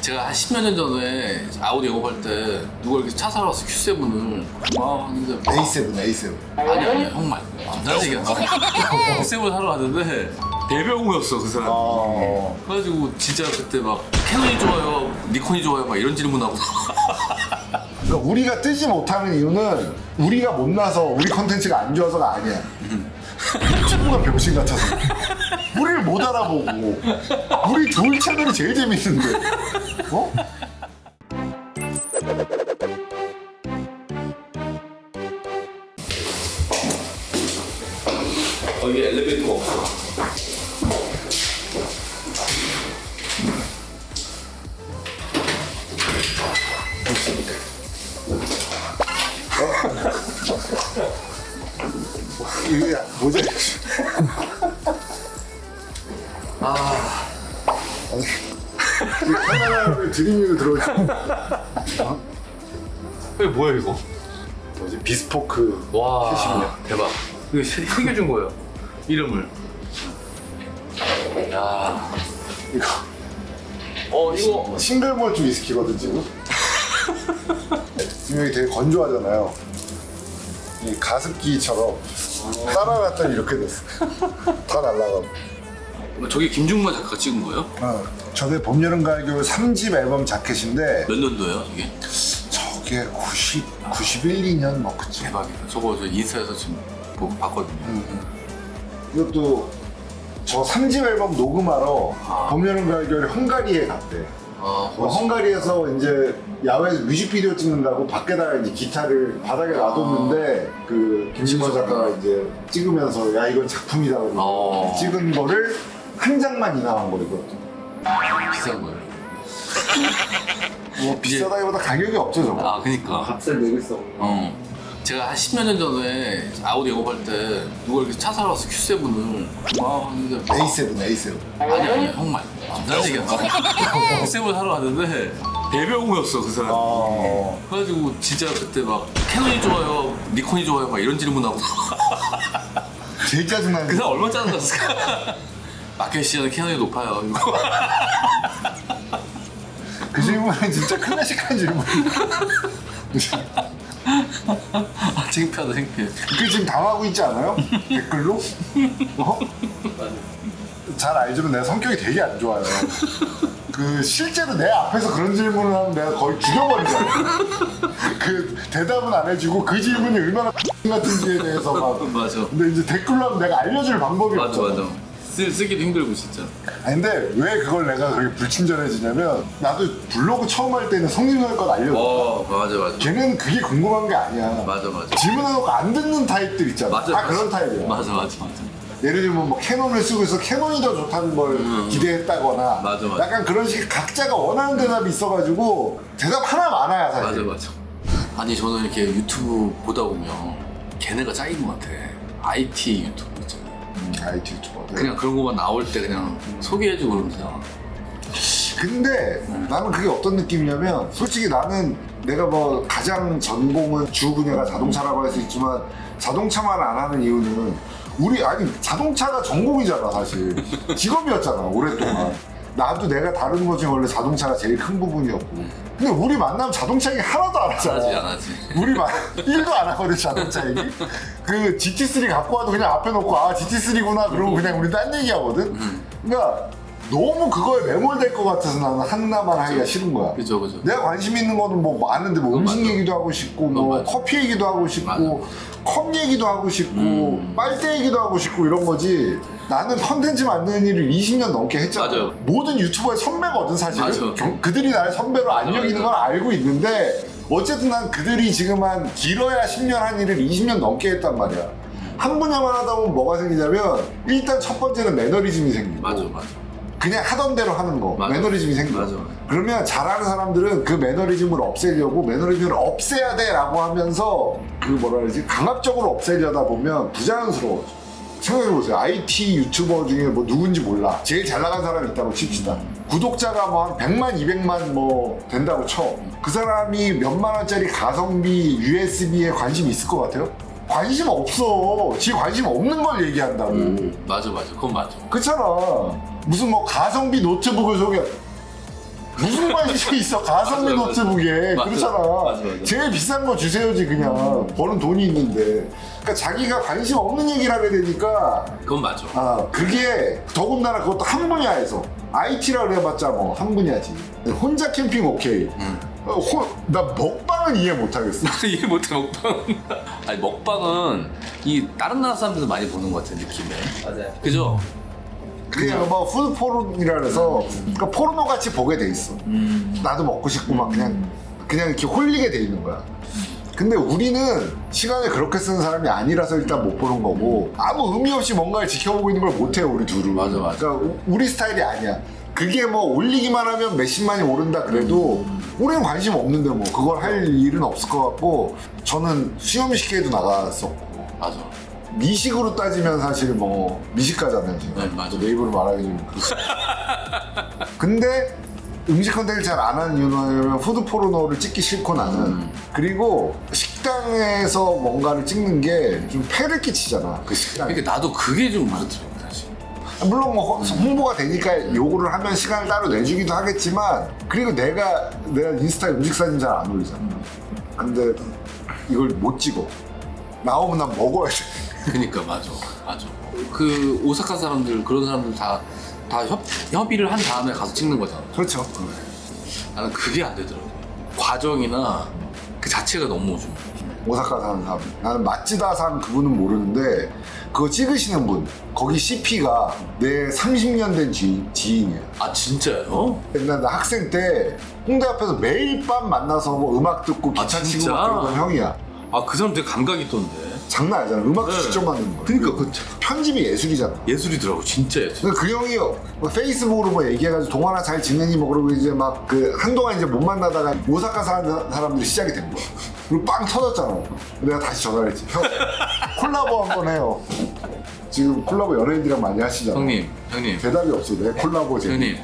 제가 한 10년 전 전에 아우디 영업할 때 누가 이렇게 차 사러 왔어 Q7을 막 하는데 막 A7, A7. 아니 아니 형 말고 남자식이야 Q7 사러 왔는데 대병우였어 그 사람 어. 그래가지고 진짜 그때 막 캐논이 좋아요 니콘이 좋아요 막 이런 질문하고 그러니까 우리가 뜨지 못하는 이유는 우리가 못나서 우리 컨텐츠가 안 좋아서가 아니야. 친구가 병신 같아서. 우리를 못 알아보고. 우리 좋은 채널이 제일 재밌는데. 어? 여기 엘리베이터가 없어 드리밍을 들어오지. 이게 뭐야 이거 뭐지? 비스포크. 와. 대박 이거 새- 새겨준 거예요 이름을 야 이거 어 이거 싱글몰트 위스키거든 지금. 여기 되게 건조하잖아요. 이 가습기처럼 따라갔더니 이렇게 됐어. 다 날라가고. 저게 김중만 작가 찍은 거예요? 어, 저게 봄, 여름, 가을, 겨울 3집 앨범 자켓인데 몇 년도예요 이게? 저게 90, 91, 2년 뭐 그쯤. 대박이다 저거 저 인스타에서 지금 보고 봤거든요 이것도 저 3집 앨범 녹음하러 아. 봄, 여름, 가을, 겨울에 헝가리에 갔대. 아 어, 멋있- 헝가리에서 이제 야외에서 뮤직비디오 찍는다고 밖에다가 이제 기타를 바닥에 놔뒀는데 그 김진모 작가가 이제 찍으면서 야 이건 작품이다 그러고 어. 찍은 거를 한 장만 인화한 거거든. 비싼 거예요 뭐 비싸다기보다 가격이 없죠 저거. 아 그니까 값을 내고 있어. 어. 제가 한 10년 전 전에 아우디 영업할 때 누가 이렇게 차 사러 왔어 Q7을 막 하는데 막 A7, A7. 아니 아니 형 말고 남자식이야 Q7 사러 왔는데 대병우였어 그 사람 어. 그래가지고 진짜 그때 막 캐논이 좋아요 니콘이 좋아요 막 이런 질문하고 제일 짜증나는 그 사람 얼마나 짜증났을까 마켓 시장은 캐논이 높아요 이거. 그 질문은 진짜 클래식한 질문. 아, 창피하다 창피해 그 지금 당하고 있지 않아요? 댓글로? 어? 잘 알지만 내가 성격이 되게 안 좋아요. 그 실제로 내 앞에서 그런 질문을 하면 내가 거의 죽여버리잖아. 그 대답은 안 해주고 그 질문이 얼마나 같은지에 대해서 막. 맞아 근데 이제 댓글로 하면 내가 알려줄 방법이 맞아 없잖아. 맞아 쓰, 쓰기도 힘들고 진짜 아니 근데 왜 그걸 내가 그렇게 불친절해지냐면 나도 블로그 처음 할 때는 성님설것 알려줘. 어 맞아 맞아 걔는 그게 궁금한 게 아니야. 맞아 맞아 질문해놓고 안 듣는 타입들 있잖아. 맞아 다 맞아. 그런 타입이야. 맞아 맞아 맞아 예를 들면 뭐 캐논을 쓰고 있어 캐논이 더 좋다는 걸 기대했다거나 음. 맞아, 맞아. 약간 그런 식 각자가 원하는 대답이 있어가지고 대답 하나 많아야 맞아 사실 맞아 아니 저는 이렇게 유튜브 보다 보면 걔네가 짱인 것 같아 IT 유튜브 음, IT 유튜버들 그냥 그런 거만 나올 때 그냥 소개해주고 그러잖아 근데 나는 그게 어떤 느낌이냐면 솔직히 나는 내가 뭐 가장 전공은 주 분야가 자동차라고 할 수 있지만 자동차만 안 하는 이유는 우리 아니 자동차가 전공이잖아 사실. 직업이었잖아 오랫동안 나도 내가 다른 거 중에 원래 자동차가 제일 큰 부분이었고. 근데 우리 만나면 자동차 얘기 하나도 안 하잖아. 하지 안 하지. 우리 막 1도 안 하거든 자동차 얘기. 그 GT3 갖고 와도 그냥 앞에 놓고 아 GT3구나 그러고 그냥 우리 딴 얘기 하거든. 그러니까 너무 그거에 매몰될 것 같아서 나는 하나만 하기가 싫은 거야 그죠 그죠 내가 관심 있는 거는 뭐 많은데 뭐 음식 맞아. 얘기도 하고 싶고 뭐 맞아. 커피 얘기도 하고 싶고. 컵 얘기도 하고 싶고 음. 빨대 얘기도 하고 싶고 이런 거지 나는 컨텐츠 만드는 일을 20년 넘게 했잖아 맞아요. 모든 유튜버의 선배거든 사실은 맞아. 경- 그들이 나를 선배로 안 맞아, 여기는 맞아. 걸 알고 있는데 어쨌든 난 그들이 지금 한 길어야 10년 한 일을 20년 넘게 했단 말이야 한 분야만 하다 보면 뭐가 생기냐면 일단 첫 번째는 매너리즘이 생기고 맞아 맞아 그냥 하던 대로 하는 거. 맞아. 매너리즘이 생겨. 맞아. 그러면 잘하는 사람들은 그 매너리즘을 없애려고 매너리즘을 없애야 돼 라고 하면서 그 뭐라 그러지? 강압적으로 없애려다 보면 부자연스러워 생각해보세요. IT 유튜버 중에 뭐 누군지 몰라. 제일 잘 나간 사람이 있다고 칩시다. 구독자가 뭐 한 100만 200만 뭐 된다고 쳐 그 사람이 몇만 원짜리 가성비 USB에 관심 있을 것 같아요? 관심 없어. 지 관심 없는 걸 얘기한다고. 맞아 맞아. 그건 맞아. 그렇잖아. 무슨 뭐 가성비 노트북을 소개. 무슨 관심이 있어 가성비 맞아, 노트북에 맞아. 그렇잖아 맞아, 맞아. 제일 비싼 거 주세요지 그냥 버는 돈이 있는데 그러니까 자기가 관심 없는 얘기를 하게 되니까 그건 맞아. 아 그게 더군다나 그것도 한 분야에서 IT라고 해봤자 뭐 한 분야지 혼자 캠핑 오케이 어, 호- 나 먹방은 이해 못하겠어 이해 못해 먹방. 아니 먹방은 이 다른 나라 사람들도 많이 보는 것 같아 느낌에. 맞아요. 그죠? 그게 뭐 푸드 포르이라 해서 그러니까 포르노 같이 보게 돼 있어. 나도 먹고 싶고 막 그냥 그냥 이렇게 홀리게 돼 있는 거야. 근데 우리는 시간을 그렇게 쓰는 사람이 아니라서 일단 못 보는 거고 아무 의미 없이 뭔가를 지켜보고 있는 걸 못해요 우리 둘은. 맞아, 맞아. 그러니까 우- 우리 스타일이 아니야. 그게 뭐 올리기만 하면 몇십만이 오른다 그래도 우리는 관심 없는데 뭐 그걸 할 일은 없을 것 같고 저는 수염 식회에도 나갔었고. 맞아. 미식으로 따지면 사실 뭐 미식가잖아요 지금. 네, 맞아. 내 입으로 말하기 좀 그렇지 근데 음식 컨텐츠 잘 안 하는 이유는 뭐냐면 푸드 포르노를 찍기 싫고 나는. 음. 그리고 식당에서 뭔가를 찍는 게 좀 폐를 끼치잖아 그 식당 그러니까 나도 그게 좀 그렇더라고 사실. 물론 뭐 홍- 홍보가 되니까 요거를 하면 시간을 따로 내주기도 하겠지만 그리고 내가 내가 인스타에 음식 사진 잘 안 올리잖아. 근데 이걸 못 찍어 나오면 난 먹어야 돼. 그니까 맞아. 맞아. 그 오사카 사람들 그런 사람들 다 다 협의를 한 다음에 가서 찍는 거잖아. 그렇죠. 나는 그게 안 되더라고. 과정이나 그 자체가 너무 좀 오사카 사는 사람. 나는 마찌다 산 그분은 모르는데 그거 찍으시는 분 거기 CP가 내 30년 된 지인, 지인이야 아 진짜요? 옛날 나 학생 때 홍대 앞에서 매일 밤 만나서 뭐 음악 듣고 기타 아, 치고 진짜? 막 그러던 형이야 아 그 사람 되게 감각 있던데 장난 아니잖아 음악도 네. 직접 만드는 거야 그러니까 그 편집이 예술이잖아 예술이더라고 진짜 예술 근데 그 형이 뭐 페이스북으로 뭐 얘기해가지고 동아나 잘 지내니 뭐 그러고 이제 막 그 한동안 이제 못 만나다가 오사카 사는 사람들이 시작이 된 거야. 그리고 빵 터졌잖아. 내가 다시 전화를 했지. 형 콜라보 한 번 해요. 지금 콜라보 연예인들이랑 많이 하시잖아. 형님 형님 대답이 없어. 내 콜라보 제. 형님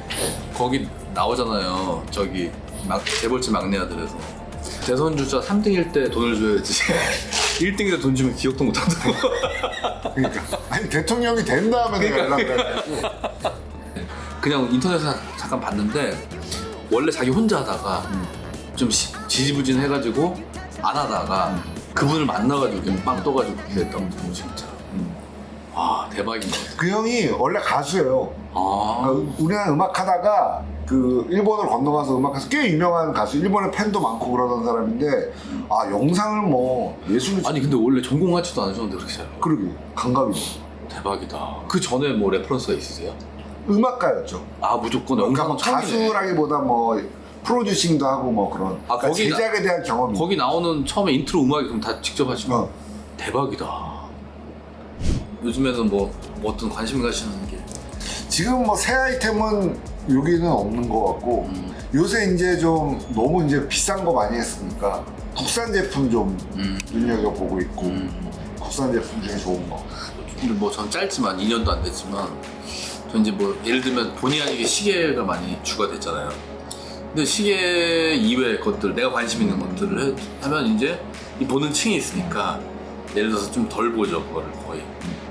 거기 나오잖아요 저기 막 재벌집 막내 아들에서 대선 주자 3등일 때 돈을 줘야지. 1등일 때 돈 주면 기억도 못 한다고. 그러니까. 아니 대통령이 된 다음에 내가 그러니까. 연락을 해가지고 그냥 인터넷에서 잠깐 봤는데 원래 자기 혼자 하다가 좀 시- 지지부진 해가지고 안 하다가 그분을 만나가지고 그냥 빵 떠가지고 그랬던 분 진짜. 와 대박인 것 같아 그 형이 원래 가수예요. 아. 그러니까 우리나라 음악 하다가 그 일본을 건너가서 음악해서 꽤 유명한 가수, 일본에 팬도 많고 그러던 사람인데 아 영상을 뭐 예술 아니 근데 원래 전공하지도 않으셨는데 그렇게 잘. 그러게. 감각이 대박이다. 그 전에 뭐 레퍼런스가 있으세요? 음악가였죠. 아 무조건 그러니까 영상은 뭐 처음이네. 가수라기보다 뭐 프로듀싱도 하고 뭐 그런. 아, 그러니까 거기 나- 제작에 대한 경험이. 거기 나오는 처음에 인트로 음악이 그럼 다 직접 하시고 어. 대박이다. 요즘에는 뭐, 뭐 어떤 관심 가시는 게? 지금 뭐 새 아이템은 여기는 없는 것 같고 음. 요새 이제 좀 너무 이제 비싼 거 많이 했으니까 국산 제품 좀 음. 눈여겨 보고 있고 음. 국산 제품 중에 좋은 거 근데 뭐전 짧지만 2년도 안 됐지만 저 이제 뭐 예를 들면 본의 아니게 시계가 많이 주가 됐잖아요. 근데 시계 이외의 것들 내가 관심 있는 것들을 해- 하면 이제 이 보는 층이 있으니까 예를 들어서 좀 덜 보죠 그거를 거의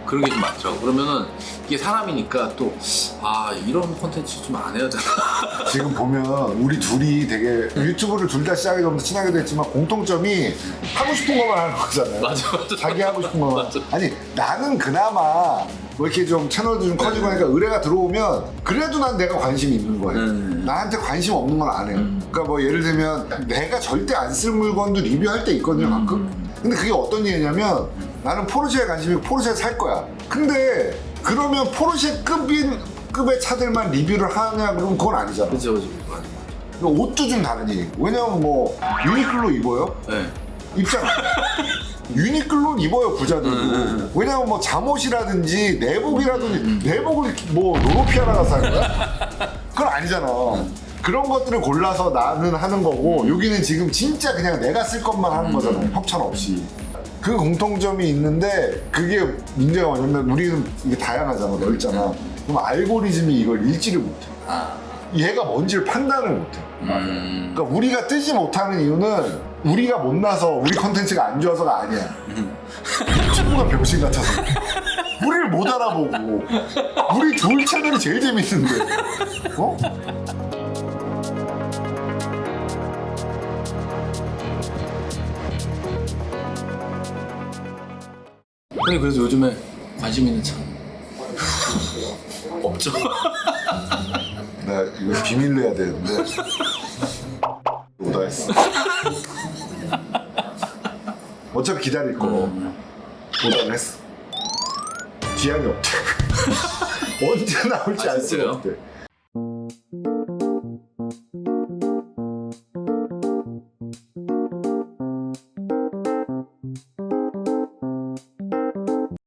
그런 게 좀 많더라고 그러면은 이게 사람이니까 또 아 이런 콘텐츠 좀 안 해야 되나 지금 보면 우리 둘이 되게 유튜브를 둘 다 시작이 좀 친하게 됐지만 공통점이 하고 싶은 것만 하는 거잖아요. 맞아 맞아 자기 하고 싶은 것만. 맞아. 아니 나는 그나마 뭐 이렇게 좀 채널도 좀 커지고 하니까 의뢰가 들어오면 그래도 난 내가 관심이 있는 거예요. 음. 나한테 관심 없는 건 안 해요. 그러니까 뭐 예를 들면 내가 절대 안 쓸 물건도 리뷰할 때 있거든요 가끔. 근데 그게 어떤 얘기냐면 나는 포르쉐에 관심이 포르쉐 살 거야. 근데 그러면 포르쉐 급인 급의 차들만 리뷰를 하냐 그러면 그건 아니잖아. 그죠 그죠 그러니까 옷도 좀 다른 얘기. 왜냐면 뭐 유니클로 입어요? 네. 입잖아. 유니클로는 입어요 부자들도. 왜냐면 뭐 잠옷이라든지 내복이라든지 내복을 뭐 노로피아나 가서 사는 거야? 그건 아니잖아. 그런 것들을 골라서 나는 하는 거고 여기는 지금 진짜 그냥 내가 쓸 것만 하는 거잖아요. 협찬 없이. 그 공통점이 있는데 그게 문제가 뭐냐면 우리는 이게 다양하잖아 넓잖아. 그럼 알고리즘이 이걸 읽지를 못해. 아, 얘가 뭔지를 판단을 못해. 음. 그러니까 우리가 뜨지 못하는 이유는 우리가 못나서 우리 컨텐츠가 안 좋아서가 아니야. 친구가 병신 같아서. 우리를 못 알아보고 우리 둘 채널이 제일 재밌는데. 어? 형님 그래서 요즘에 관심 있는 차 없죠? 나 이거 비밀로 해야 되는데. 오다 했어. 어차피 기다릴 거 오다를 했어. 기한이 없대 언제 나올지 알 수가 아, 진짜요? 없대